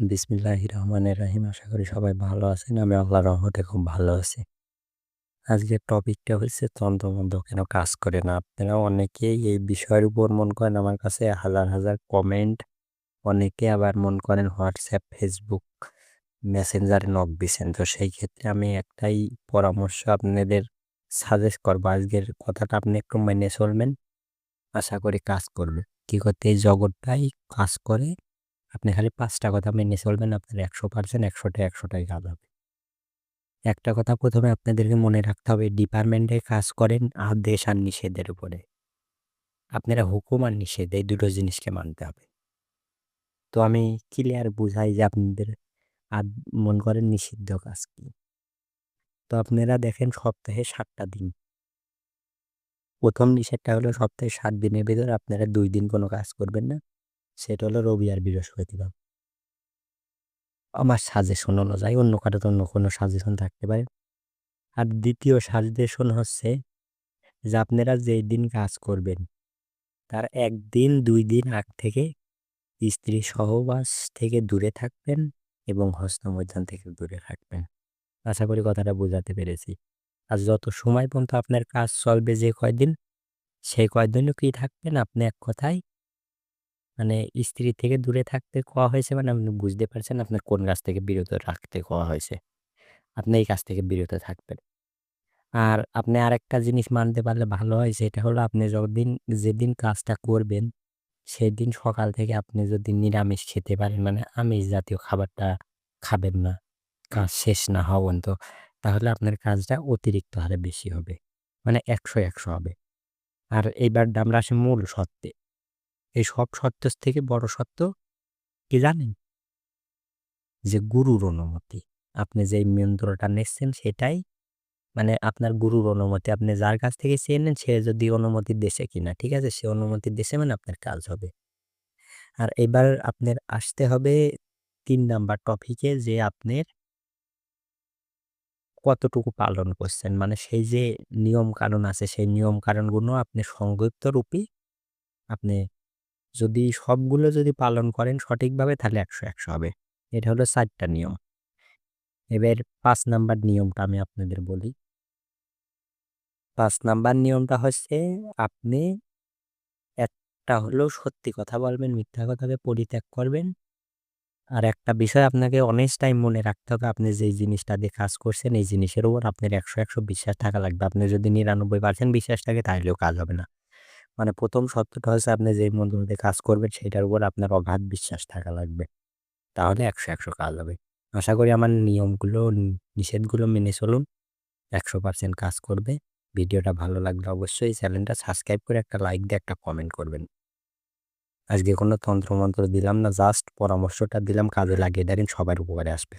বিসমিল্লাহির রহমানির রহিম আশা করি সবাই ভালো আছেন, আমি আল্লাহ রহমতে খুব ভালো আছি। আজকের টপিকটা হচ্ছে তন্ত্রমন্ত্র কেন কাজ করে না? আপনারা অনেকেই এই বিষয়ের উপর মন করেন, আমার কাছে হাজার হাজার কমেন্ট অনেকে আবার মন করেন হোয়াটসঅ্যাপ ফেসবুক মেসেঞ্জারে নক দিচ্ছেন তো সেই ক্ষেত্রে আমি একটাই পরামর্শ আপনাদের সাজেস্ট করব, আজকের কথাটা আপনি একটু মেনে চলবেন। আশা করি কাজ করবে। কী করতে এই জগৎটাই কাজ করে আপনি খালি পাঁচটা কথা মেনে চলবেন, আপনার একশো পার্সেন্ট একশোটা, একশোটাই কাজ হবে। একটা কথা প্রথমে আপনাদেরকে মনে রাখতে হবে, ডিপার্টমেন্টে কাজ করেন আদেশ আর নিষেধের উপরে। আপনারা হুকুম আর নিষেধ, এই দুটো জিনিসকে মানতে হবে। তো আমি ক্লিয়ার বুঝাই যে আপনাদের আর মন করেন নিষিদ্ধ কাজ কি। তো আপনারা দেখেন সপ্তাহে সাতটা দিন। প্রথম নিষেধটা হলো সপ্তাহে সাত দিনের ভিতরে আপনারা দুই দিন কোনো কাজ করবেন না। সেটা হলো রবি আর বৃহস্পতিবার আমার সাজেশন অনুযায়ী অন্য কারও তো অন্য কোনো সাজেশন থাকতে পারে। আর দ্বিতীয় সাজেশন হচ্ছে যে আপনারা যেই দিন কাজ করবেন, তার একদিন, দুই দিন আগ থেকে স্ত্রী সহবাস থেকে দূরে থাকবেন এবং হস্তমৈদান থেকে দূরে থাকবেন। আশা করি কথাটা বোঝাতে পেরেছি। আর যত সময় পর্যন্ত আপনার কাজ চলবে যে কয়দিন সেই কয়দিনও কি থাকবেন? আপনি এক কথায় মানে স্ত্রী থেকে দূরে থাকতে কোয়া হয়েছে মানে আপনি বুঝতে পারছেন আপনার কোন কাজ থেকে বিরত রাখতে কোয়া হয়েছে। আপনি এই কাজ থেকে বিরত থাকবেন। আর আপনি আরেকটা জিনিস মানতে পারলে ভালো হয় সেটা হলো আপনি যতদিন, যেদিন কাজটা করবেন, সেদিন সকাল থেকে আপনি যদি নিরামিষ খেতে পারেন মানে আমিষ জাতীয় খাবারটা খাবেন না, কাজ শেষ না হওয়ান তো তাহলে আপনার কাজটা অতিরিক্ত হারে বেশি হবে। মানে একশো একশো হবে। আর এইবার আমরা আসি মূল সত্ত্বে। এই সব সত্য থেকে বড় সত্য কি জানেন? যে গুরুর অনুমতি। আপনি যে মন্ত্রটা নিচ্ছেন সেটাই। মানে আপনার গুরুর অনুমতি, আপনি যার কাছ থেকে চেয়ে নেন, সে যদি অনুমতি দেশে কিনা, ঠিক আছে? সে অনুমতি দেশে মানে আপনার কাজ হবে। আর এবার আপনার আসতে হবে তিন নাম্বার টপিকে যে আপনার কতটুকু পালন করছেন। মানে সেই যে নিয়ম কানুন আছে, সেই নিয়ম কানুনগুলো আপনি সংযুক্ত রূপে আপনি যদি সবগুলো যদি পালন করেন সঠিকভাবে তাহলে একশো একশো হবে। এটা হলো চারটা নিয়ম। এবার পাঁচ নাম্বার নিয়মটা আমি আপনাদের বলি। পাঁচ নাম্বার নিয়মটা হচ্ছে আপনি একটা হলো সত্যি কথা বলবেন, মিথ্যা কথাকে পরিত্যাগ করবেন। আর একটা বিষয় আপনাকে অনেক টাইম মনে রাখতে হবে, আপনি যেই জিনিসটা দিয়ে কাজ করছেন, এই জিনিসের উপর আপনার একশো একশো বিশ্বাস থাকা লাগবে। আপনি যদি নিরানব্বই পার্সেন্ট বিশ্বাস থাকে তাহলেও কাজ হবে না। মানে প্রথম সত্যটা হচ্ছে আপনি যেই মধ্যে কাজ করবেন সেটার উপর আপনার অগাধ বিশ্বাস থাকা লাগবে। তাহলে একশো একশো কাজ হবে। আশা করি আমার নিয়মগুলো, নিষেধগুলো মেনে চলুন। একশো পার্সেন্ট কাজ করবে। ভিডিওটা ভালো লাগলে অবশ্যই চ্যানেলটা সাবস্ক্রাইব করে একটা লাইক দিয়ে একটা কমেন্ট করবেন। আজকে কোনো তন্ত্রমন্ত্র দিলাম না, জাস্ট পরামর্শটা দিলাম, কাজে লাগিয়ে দেন, সবার উপকারে আসবে।